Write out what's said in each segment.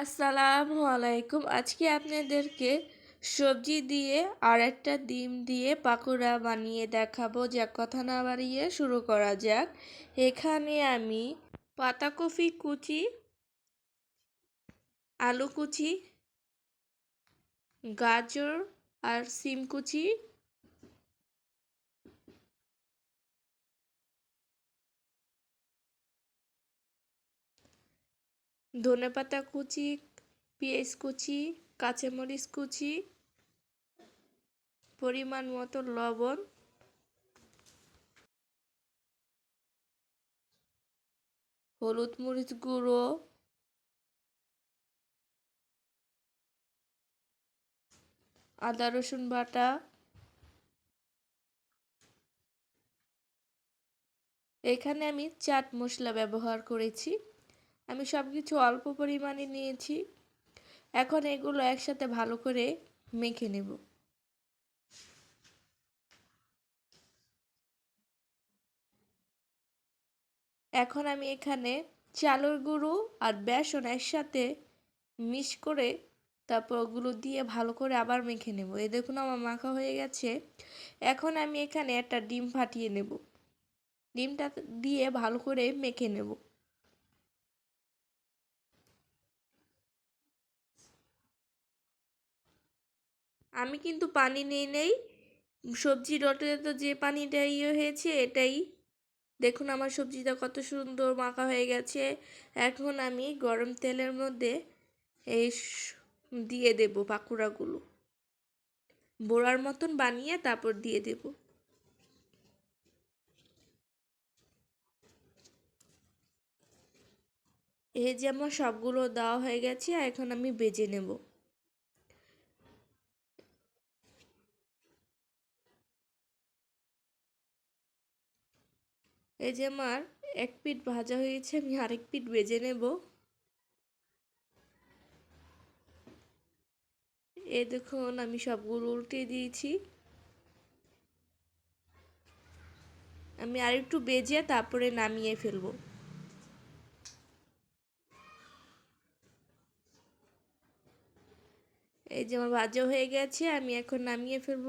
আসসালামু আলাইকুম। আজকে আপনাদেরকে সবজি দিয়ে আর একটা ডিম দিয়ে পাকোড়া বানিয়ে দেখাবো। যা কথা না বাড়িয়ে শুরু করা যাক। এখানে আমি পাতাকপি কুচি, আলু কুচি, গাজর আর সিম কুচি ধনেপাতা কুচি, পেঁয়াজ কুচি, কাঁচামরিচ কুচি, পরিমাণ মতো লবণ। হলুদ মরিচ গুঁড়ো। আদা রসুন বাটা। এখানে আমি চাট মশলা ব্যবহার করেছি। আমি সব কিছু অল্প পরিমাণে নিয়েছি। এখন এগুলো একসাথে ভালো করে মেখে নেব। এখন আমি এখানে চালের গুঁড়ো আর বেসন একসাথে মিক্স করে তারপর ওগুলো দিয়ে ভালো করে আবার মেখে নেব। এই দেখুন আমার মাখা হয়ে গেছে। এখন আমি এখানে একটা ডিম ফাটিয়ে নেব। ডিমটা দিয়ে ভালো করে মেখে নেব। আমি কিন্তু পানি নিয়ে নেই। সবজি রটে তো যে পানিটা ইয়ে হয়েছে এটাই। দেখুন আমার সবজিটা কত সুন্দর মাখা হয়ে গেছে। এখন আমি গরম তেলের মধ্যে এই দিয়ে দেব পাকুড়াগুলো। বোড়ার মতন বানিয়ে তারপর দিয়ে দেব। এই যে আমার সবগুলো দেওয়া হয়ে গেছে, এখন আমি বেজে নেব। এই যে আমার এক পিঠ ভাজা হয়েছে আমি আরেক পিঠ ভেজে নেব। এই দেখুন, আমি সবগুলো উল্টে দিয়েছি। আমি আর একটু বেজে তারপরে নামিয়ে ফেলব। এই যে আমার ভাজা হয়ে গেছে, আমি এখন নামিয়ে ফেলব।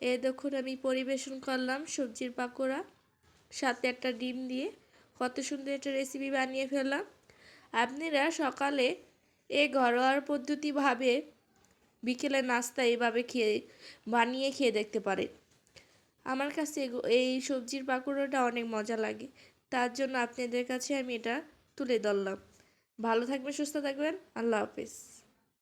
এ দেখুন, আমি পরিবেশন করলাম সবজির পাকোড়া, সাথে একটা ডিম দিয়ে। কত সুন্দর একটা রেসিপি বানিয়ে ফেললাম। আপনারা সকালে এ ঘরোয়ার পদ্ধতিভাবে বিকেলে নাস্তা এভাবে খেয়ে, বানিয়ে খেয়ে দেখতে পারেন। আমার কাছে এই সবজির পাকোড়াটা অনেক মজা লাগে। তার জন্য আপনাদের কাছে আমি এটা তুলে ধরলাম। ভালো থাকবেন, সুস্থ থাকবেন। আল্লাহ হাফিজ।